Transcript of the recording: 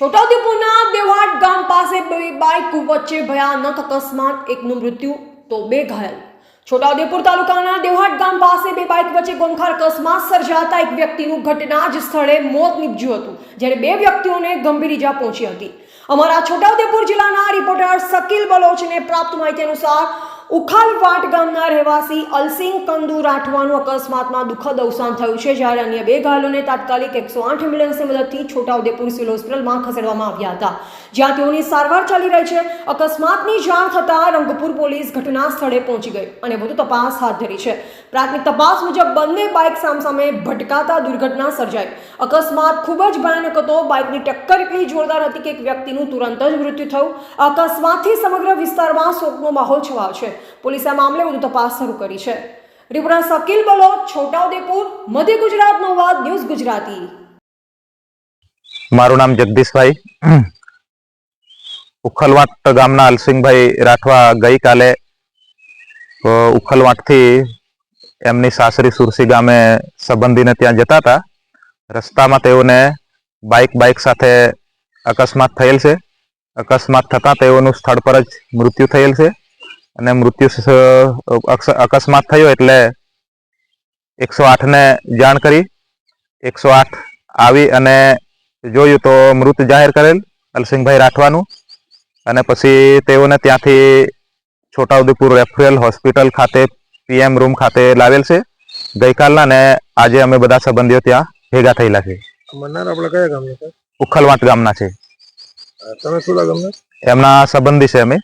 છોટાઉદેપુરના દેવાડ ગામ પાસે બે બાઇક વચ્ચે ભયાનક અકસ્માત, એકનું મૃત્યુ, તો બે ઘાયલ. છોટાઉદેપુર તાલુકાના દેવાડ ગામ પાસે બે બાઇક વચ્ચે ગોમખાર અકસ્માત સર્જાતા એક વ્યક્તિનું ઘટના જ સ્થળે મોત નીપજ્યું હતું, જ્યારે બે વ્યક્તિઓને ગંભીર ઈજા પહોંચી હતી. અમારા છોટાઉદેપુર જિલ્લાના રિપોર્ટર શકીલ બલોચને પ્રાપ્ત માહિતી અનુસાર ઉખાલવાટ ગામના રહેવાસી અલસિંગ કંદુ રાઠવાનું અકસ્માતમાં દુઃખદ અવસાન થયું છે, જ્યારે અન્ય બે ઘાયલોને તાત્કાલિક એકસો આઠ એમ્બ્યુલન્સની મદદથી છોટાઉદેપુર સિવિલ હોસ્પિટલમાં ખસેડવામાં આવ્યા હતા. જ્યાં તેઓની સારવાર ચાલી રહી છે, અકસ્માતની જાણ થતાં રંગપુર પોલીસ ઘટના સ્થળે પહોંચી ગઈ અને વધુ તપાસ હાથ ધરી છે. પ્રાથમિક તપાસ મુજબ બંને બાઇક સામસામે ભટકાતા દુર્ઘટના સર્જાઈ. અકસ્માત ખૂબ જ ભયાનક હતો. બાઇકની ટક્કર એટલી જોરદાર હતી કે એક વ્યક્તિનું તુરંત જ મૃત્યુ થયું. અકસ્માતથી સમગ્ર વિસ્તારમાં શોકનો માહોલ છવાયો છે. પોલીસે આ મામલે વધુ તપાસ શરૂ કરી છે. રિપોર્ટર શકીલ બલો, છોટાઉદેપુર, મધ્ય ગુજરાત નોવાદ ન્યૂઝ ગુજરાતી. મારું નામ જગદીશભાઈ. ઉખલવાટ ગામના અલસિંહભાઈ રાઠવા ગઈકાલે ઉખલવાટથી એમની સાસરી સુરસી ગામે સંબંધીને ત્યાં જતા હતા. રસ્તામાં તેઓને બાઇક બાઇક સાથે અકસ્માત થયેલ છે. અકસ્માત થતાં તેઓનું સ્થળ પર જ મૃત્યુ થયેલ છે. અને મૃત્યુ અકસ્માત થયો એટલે એકસો આઠને જાણ કરી. એકસો આઠ આવી અને જોયું તો મૃત જાહેર કરેલ અલસિંહભાઈ રાઠવાનું. અને પછી તેઓને ત્યાંથી છોટાઉદેપુર રેફરલ હોસ્પિટલ ખાતે પીએમ રૂમ ખાતે લાવેલ છે. ગઈકાલના ને આજે અમે બધા સંબંધીઓ ત્યાં ભેગા થયેલા છે આપણે કયા ગામના છે? ઉખલવાટ ગામના છે. તમે શું ગામના? એમના સંબંધી છે અમે.